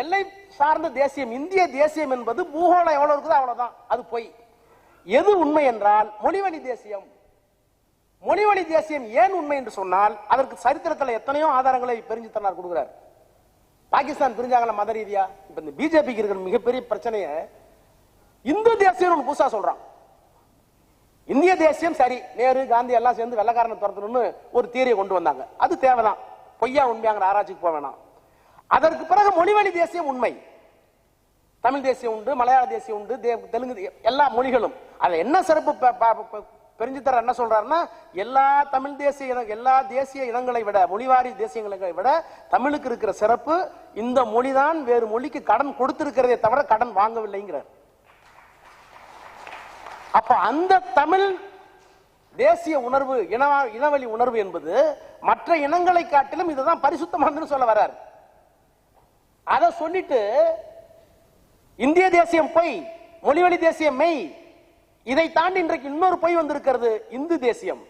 எல்லை சார்ந்த தேசியம் இந்திய தேசியம் என்பது பூகோளம் எவ்வளவு இருக்குதோ அவ்வளவுதான். அது பொய். எது உண்மை என்றால் மொழிவழி தேசியம். மொழிவழி தேசியம் ஏன் உண்மை என்று சொன்னால் அதற்கு சரித்திரத்தில் எத்தனையோ ஆதாரங்களை பெருஞ்சித்தனார் கொடுக்கிறார். பாகிஸ்தான் பிரிஞ்சாங்களா மத ரீதியா? இப்ப இந்த பிஜேபிக்கு இருக்கிற மிகப்பெரிய பிரச்சனைய இந்து தேசியம் ஒன்று புதுசா சொல்றான். இந்திய தேசியம் சரி நேரு காந்தி எல்லாம் சேர்ந்து வெள்ளக்காரனை துரத்தணும்னு ஒரு தீரியை கொண்டு வந்தாங்க. அது தேவைதான். பொய்யா உண்மையாங்கிற ஆராய்ச்சிக்கு போக வேணாம். அதற்கு பிறகு மொழிவழி தேசியம் உண்மை. தமிழ் தேசியம் உண்டு மலையாள தேசியம் உண்டு தே- தெலுங்கு தே- எல்லா மொழிகளும். அதில் என்ன சிறப்பு ப- ப- பெருஞ்சித்தர் என்ன சொல்றாருன்னா எல்லா தமிழ் தேசிய எல்லா தேசிய இனங்களை விட மொழிவாரி தேசியங்களை விட தமிழுக்கு இருக்கிற சிறப்பு இந்த மொழிதான் வேறு மொழிக்கு கடன் கொடுத்திருக்கிறதே தவிர கடன் வாங்கவில்லைங்கிறார். அப்ப அந்த தமிழ் தேசிய உணர்வு இனவா இனவழி உணர்வு என்பது மற்ற இனங்களை காட்டிலும் இதுதான் பரிசுத்தமானதுன்னு சொல்ல வர்றார். அதை சொல்லிட்டு இந்திய தேசியம் பொய் மொழிவழி தேசியம் மெய் இதை தாண்டி இன்றைக்கு இன்னொரு பொய் வந்திருக்கிறது இந்து தேசியம்.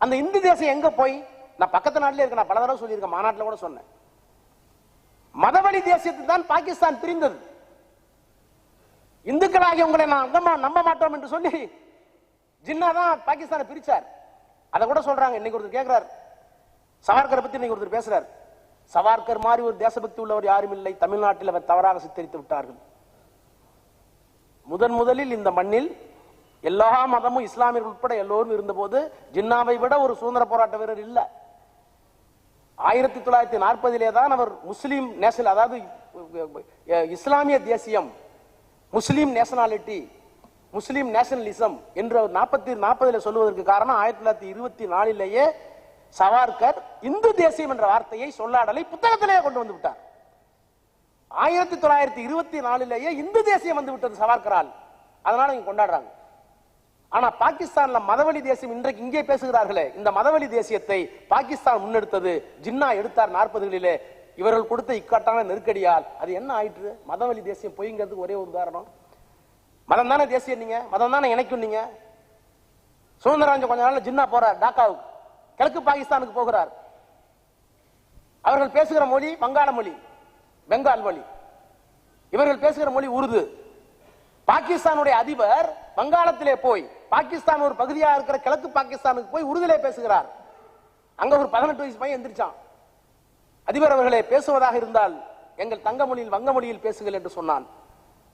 அந்த இந்து தேசியம் எங்க போய்? நான் பக்கத்து நாட்டிலே இருக்க நான் பல தடவை சொல்லியிருக்கேன் மாநாட்டில் கூட சொன்னேன். மதவழி தேசியத்தில் தான் பாகிஸ்தான் பிரிந்தது. இந்துக்களாகிய உங்களை நான் நம்ப மாட்டோம் என்று சொல்லி ஜின்னா தான் பாகிஸ்தானை பிரிச்சார். அதை கூட சொல்றாங்க இன்னைக்கு ஒருத்தர் கேட்கிறார் சவார்கரை பத்தி இன்னைக்கு ஒருத்தர் பேசுறாரு. சவார்கர் மாதிரி ஒரு தேசபக்தி உள்ளவர் யாரும் இல்லை. தமிழ்நாட்டில் அவர் தவறாக சித்தரித்து விட்டார்கள். முதன் முதலில் இந்த மண்ணில் எல்லா மதமும் இஸ்லாமியர்கள் உட்பட எல்லோரும் இருந்தபோது ஜின்னாவை விட ஒரு சுதந்திர போராட்ட வீரர் இல்ல. ஆயிரத்தி தொள்ளாயிரத்தி நாற்பதிலே தான் அவர் முஸ்லீம் நேஷனல் அதாவது இஸ்லாமிய தேசியம் முஸ்லீம் நேஷனாலிட்டி முஸ்லீம் நேஷனலிசம் என்று நாற்பத்தி நாற்பதுல சொல்லுவதற்கு காரணம் ஆயிரத்தி தொள்ளாயிரத்தி இருபத்தி நாலிலேயே சவார்கர் இந்து தேசியம் என்ற வார்த்தையை சொல்லாடலை புத்தகத்திலேயே கொண்டு வந்து விட்டார். ஆயிரத்தி தொள்ளாயிரத்தி இருபத்தி நாலுலேயே இந்து தேசியம் வந்து விட்டது சவார்கரால். அதனால இங்க கொண்டாடுறாங்க. ஆனா பாகிஸ்தான்ல மதவழி தேசியம் இன்றைக்கு இங்கே பேசுகிறார்களே இந்த மதவழி தேசியத்தை பாகிஸ்தான் முன்னெடுத்தது ஜின்னா எடுத்தார் நாற்பதுகளிலே இவர்கள் கொடுத்த இக்கட்டான நெருக்கடியால். அது என்ன ஆயிற்று? மதவழி தேசியம் பொய்ங்கிறதுக்கு ஒரே ஒரு உதாரணம். மதம் தானே தேசியம் நீங்க? மதம் தானே இணைக்கும் நீங்க? சுதந்திரம் கொஞ்ச நாள் ஜின்னா போற டாக்காவுக்கு. கிழக்கு பாகிஸ்தானுக்கு போகிறார். அவர்கள் பேசுகிற மொழி வங்காள மொழி பெங்கால் மொழி. இவர்கள் பேசுகிற மொழி உருது. பாகிஸ்தானுடைய அதிபர் வங்காளத்திலே போய் பாகிஸ்தான் ஒரு பகுதியாக இருக்கிற கிழக்கு பாகிஸ்தானுக்கு போய் உருதிலே பேசுகிறார். அங்க ஒரு பதினெட்டு வயசு பையன் எந்திரிச்சான். அதிபர் அவர்களே பேசுவதாக இருந்தால் எங்கள் தங்க மொழியில் வங்க மொழியில் பேசுங்கள் என்று சொன்னான்.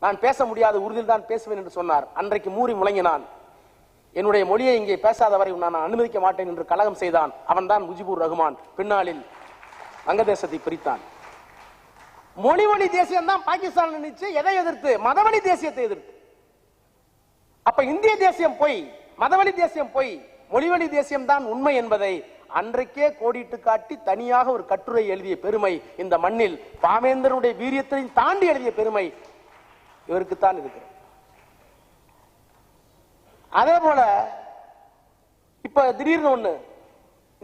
நான் பேச முடியாத உறுதியில் தான் பேசுவேன் என்று சொன்னார். அன்றைக்கு மூறி முழங்கினான். என்னுடைய மொழியை இங்கே பேசாதவரை நான் அனுமதிக்க மாட்டேன் என்று கலகம் செய்தான். அவன்தான் முஜிபுர் ரஹ்மான். பின்னாளில் வங்கதேசத்தை பிரித்தான். மொழிவழி தேசியம் தான் பாகிஸ்தான் நினைச்சு எதை எதிர்த்து? மதவழி தேசியத்தை எதிர்த்து. அப்ப இந்திய தேசியம் பொய் மதவழி தேசியம் பொய் மொழிவழி தேசியம் தான் உண்மை என்பதை அன்றைக்கே கோடிட்டு காட்டி தனியாக ஒரு கட்டுரை எழுதிய பெருமை இந்த மண்ணில். பாமேந்தருடைய வீரியத்தை தாண்டி எழுதிய பெருமை இவருக்குத்தான் இருக்கிறது. அதே போல இப்ப திடீர்னு ஒண்ணு.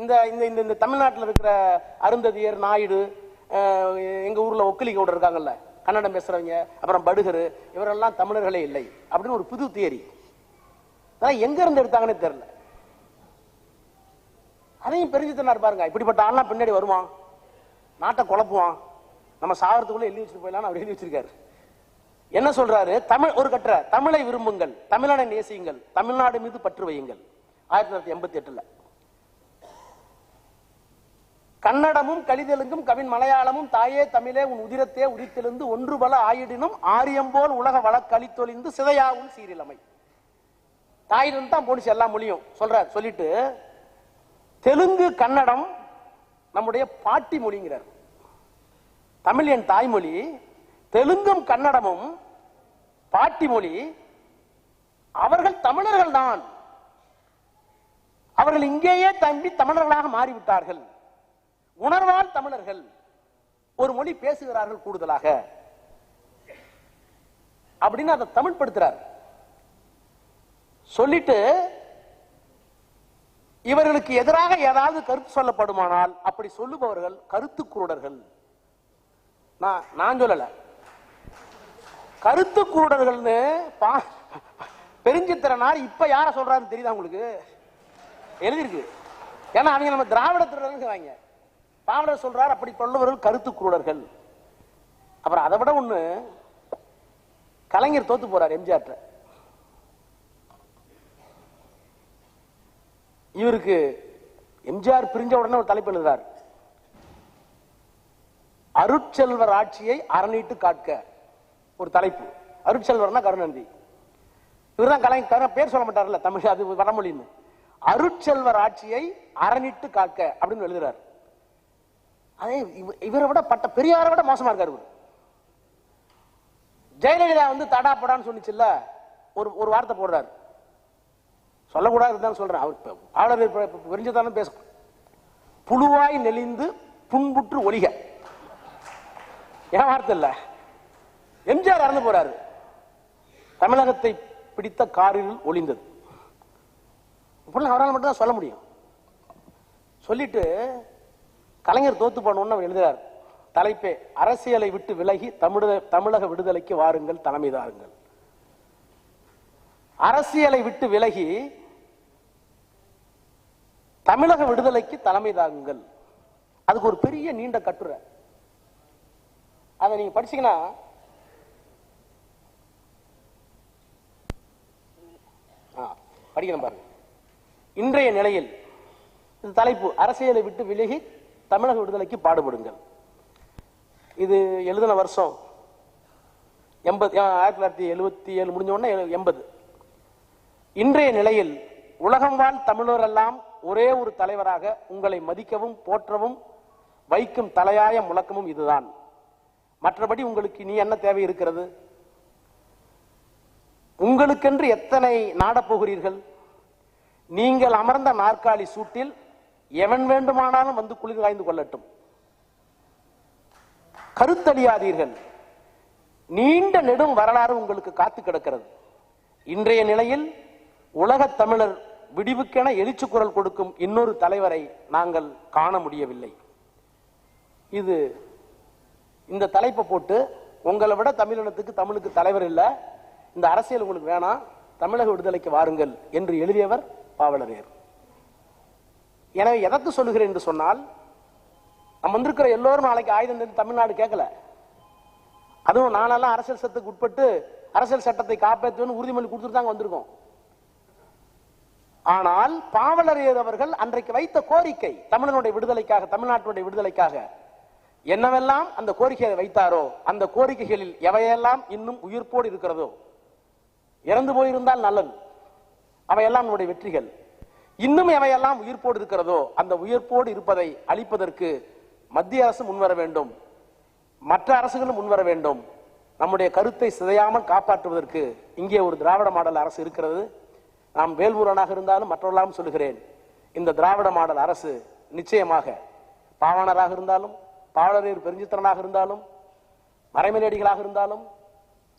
இந்த இந்த இந்த இந்த தமிழ்நாட்டில் இருக்கிற அருந்ததியர் நாயுடு எங்க ஊர்ல ஒக்கிலி கவுடர் இருக்காங்கல்ல கன்னடம் பேசுறவங்க அப்புறம் படுகர் இவரெல்லாம் தமிழர்களே இல்லை அப்படின்னு ஒரு புது தியரி. அதான் எங்க இருந்து எடுத்தாங்கன்னே தெரியல. அதையும் பெருஞ்சித்தனார் பாருங்க இப்படிப்பட்ட ஆள்லாம் பின்னாடி வருவான். நாட்டை குழப்புவான். நம்ம சாகிறதுக்குள்ள எழுதி வச்சுட்டு போயிடலாம் அவர் எழுதி வச்சிருக்காரு. என்ன சொல்றாரு? தமிழ் ஒரு கட்டுற தமிழை விரும்புங்கள் தமிழனை நேசியுங்கள் தமிழ்நாடு மீது பற்று வையுங்கள். ஆயிரத்தி தொள்ளாயிரத்தி எண்பத்தி எட்டுல கன்னடமும் கலிதெலுங்கும் கவின் மலையாளமும் தாயே தமிழே உன் உதிரத்தே உதித்தெழுந்து ஒன்று பல ஆயிடினும் ஆரியம்போல் உலக வழக்களித்தொழிந்து சிதையாவும் சீரிலமை தாயிலிருந்து தான் போனிச்சு எல்லா மொழியும். சொல்றாரு சொல்லிட்டு தெலுங்கு கன்னடம் நம்முடைய பாட்டி மொழிங்கிறார். தமிழ் என் தாய்மொழி தெலுங்கும் கன்னடமும் பாட்டி மொழி அவர்கள் தமிழர்கள் தான். அவர்கள் இங்கேயே தம்பி தமிழர்களாக மாறிவிட்டார்கள். உணர்வால் தமிழர்கள் ஒரு மொழி பேசுகிறார்கள் கூடுதலாக. அப்படின்னு அதை தமிழ் படுத்துறார். சொல்லிட்டு இவர்களுக்கு எதிராக ஏதாவது கருத்து சொல்லப்படுமானால் அப்படி சொல்லுபவர்கள் கருத்து குருடர்கள் நான் நான் சொல்லலை. கருத்து குருடர்கள்னு பா- பெருஞ்சித்திரனார் இப்ப யார சொல்றாருன்னு தெரியுதா உங்களுக்கு? எழுதிருக்கு. ஏன்னா அவங்க நம்ம திராவிட திருடர்கள் வாங்க. பாவலர் சொல்றார் அப்படி சொல்லுவர்கள் கருத்து குருடர்கள் அப்புறம் அதை விட ஒண்ணு கலைஞர் தோத்து போறார் எம்ஜிஆர் இவருக்கு எம்ஜிஆர் பிரிஞ்ச உடனே ஒரு தலைப்பு எழுதுறார். அருட்செல்வர் ஆட்சியை அரணிட்டு காட்க ஒரு தலைப்பு. அருட்செல்வர்னா கருணாநிதி. இவர்தான் கலை கரு- பேர் சொல்ல மாட்டார்ல தமிழ் அது வடமொழின்னு. அருட்செல்வர் ஆட்சியை அரணிட்டு காக்க அப்படின்னு எழுதுறாரு. அதே இவரை விட பட்ட பெரியாரை விட மோசமா இருக்காரு இவர். ஜெயலலிதா வந்து தடா படான்னு சொன்னிச்சுல்ல ஒரு ஒரு வார்த்தை போடுறாரு. சொல்லக்கூடாதுதான் சொல்றேன். அவர் ஆளுநர் விரிஞ்சதானே பேச புழுவாய் நெளிந்து புண்புற்று ஒளிக ஏன் வார்த்தை இல்ல? எம்ஜிஆர் இறந்து போறாரு. தமிழகத்தை பிடித்த காரில் ஒளிந்தது. இப்படி அவரால் மட்டும் தான் சொல்ல முடியும். சொல்லிட்டு கலைஞர் தோத்து போனோம்னு அவர் எழுதுறார். தலைப்பே அரசியலை விட்டு விலகி தமிழக தமிழக விடுதலைக்கு வாருங்கள் தலைமை தாருங்கள். அரசியலை விட்டு விலகி தமிழக விடுதலைக்கு தலைமை தாங்குங்கள் அதுக்கு ஒரு பெரிய நீண்ட கட்டுரை. அதை நீங்க படிச்சீங்கன்னா படிக்கணும் பாருங்க. இன்றைய நிலையில் இது தலைப்பு அரசியலை விட்டு விலகி தமிழக விடுதலைக்கு பாடுபடுங்கள். இது எழுதின வருஷம் எண்பது ஆயிரத்தி தொள்ளாயிரத்தி எழுபத்தி ஏழு முடிஞ்ச உடனே எண்பது. இன்றைய நிலையில் உலகம் வாழ் தமிழரெல்லாம் ஒரே ஒரு தலைவராக உங்களை மதிக்கவும் போற்றவும் வைக்கும் தலையாய முழக்கமும் இதுதான். மற்றபடி உங்களுக்கு நீ என்ன தேவை இருக்கிறது? உங்களுக்கென்று எத்தனை நாடப்போகிறீர்கள் நீங்கள் அமர்ந்த நாற்காலி சூட்டில் எவன் வேண்டுமானாலும் வந்து குளிர் காய்ந்து கொள்ளட்டும். கருத்தழியாதீர்கள். நீண்ட நெடும் வரலாறு உங்களுக்கு காத்து கிடக்கிறது. இன்றைய நிலையில் உலகத் தமிழர் விடிவுக்கென எழுச்சி குரல் கொடுக்கும் இன்னொரு தலைவரை நாங்கள் காண முடியவில்லை. இது இந்த தலைப்பை போட்டு உங்களை விட தமிழினத்துக்கு தமிழுக்கு தலைவர் இல்லை. இந்த அரசியல் உங்களுக்கு வேணாம் தமிழக விடுதலைக்கு வாருங்கள் என்று எழுதியவர் பாவலரேர் எனவே எதற்கு சொல்லுகிறேன் என்று சொன்னால் நம்ம வந்திருக்கிற எல்லோரும் நாளைக்கு ஆயுதம் தெரிந்து தமிழ்நாடு கேட்கல. அதுவும் நானெல்லாம் அரசியல் சட்டத்துக்கு உட்பட்டு அரசியல் சட்டத்தை காப்பாற்றுவேன்னு உறுதிமொழி கொடுத்துட்டு தாங்க வந்திருக்கோம். ஆனால் பாவலரேர் அவர்கள் அன்றைக்கு வைத்த கோரிக்கை தமிழனுடைய விடுதலைக்காக தமிழ்நாட்டினுடைய விடுதலைக்காக என்னவெல்லாம் அந்த கோரிக்கையை வைத்தாரோ அந்த கோரிக்கைகளில் எவையெல்லாம் இன்னும் உயிர்ப்போடு இருக்கிறதோ இறந்து போயிருந்தால் நல்லது. அவையெல்லாம் நம்முடைய வெற்றிகள். இன்னும் எவையெல்லாம் உயிர்ப்போடு இருக்கிறதோ அந்த உயிர்ப்போடு இருப்பதை அளிப்பதற்கு மத்திய அரசு முன்வர வேண்டும். மற்ற அரசுகளும் முன்வர வேண்டும். நம்முடைய கருத்தை சிதையாமல் காப்பாற்றுவதற்கு இங்கே ஒரு திராவிட மாடல் அரசு இருக்கிறது. நாம் வேல்வூரனாக இருந்தாலும் மற்றவர்களாம் சொல்லுகிறேன் இந்த திராவிட மாடல் அரசு நிச்சயமாக பாவாணராக இருந்தாலும் பாவலரேர் பெருஞ்சித்திரனாக இருந்தாலும் மறைமலேடிகளாக இருந்தாலும்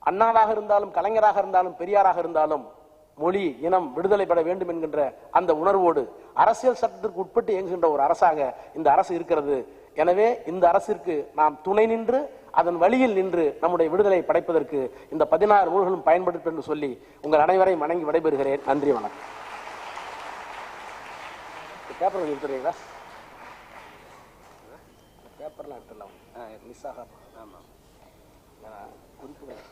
அண்ணாவாக இருந்தாலும் கலைஞராக இருந்தாலும் பெரியாராக இருந்தாலும் மொழி இனம் விடுதலை பெற வேண்டும் என்கின்ற அந்த உணர்வோடு அரசியல் சட்டத்திற்கு உட்பட்டு இயங்குகின்ற ஒரு அரசாக இந்த அரசு இருக்கிறது. எனவே இந்த அரசிற்கு நாம் துணை நின்று அதன் வழியில் நின்று நம்முடைய விடுதலை படைப்பதற்கு இந்த பதினாறு நூல்களும் பயன்படுத்தும் என்று சொல்லி உங்கள் அனைவரையும் வணங்கி விடைபெறுகிறேன். நன்றி வணக்கம். பேப்பர் எடுத்துறீங்களா பேப்பர்லாம் எடுத்துடலாம். மிஸ் ஆகாம. ஆமாம் குறிப்புகள்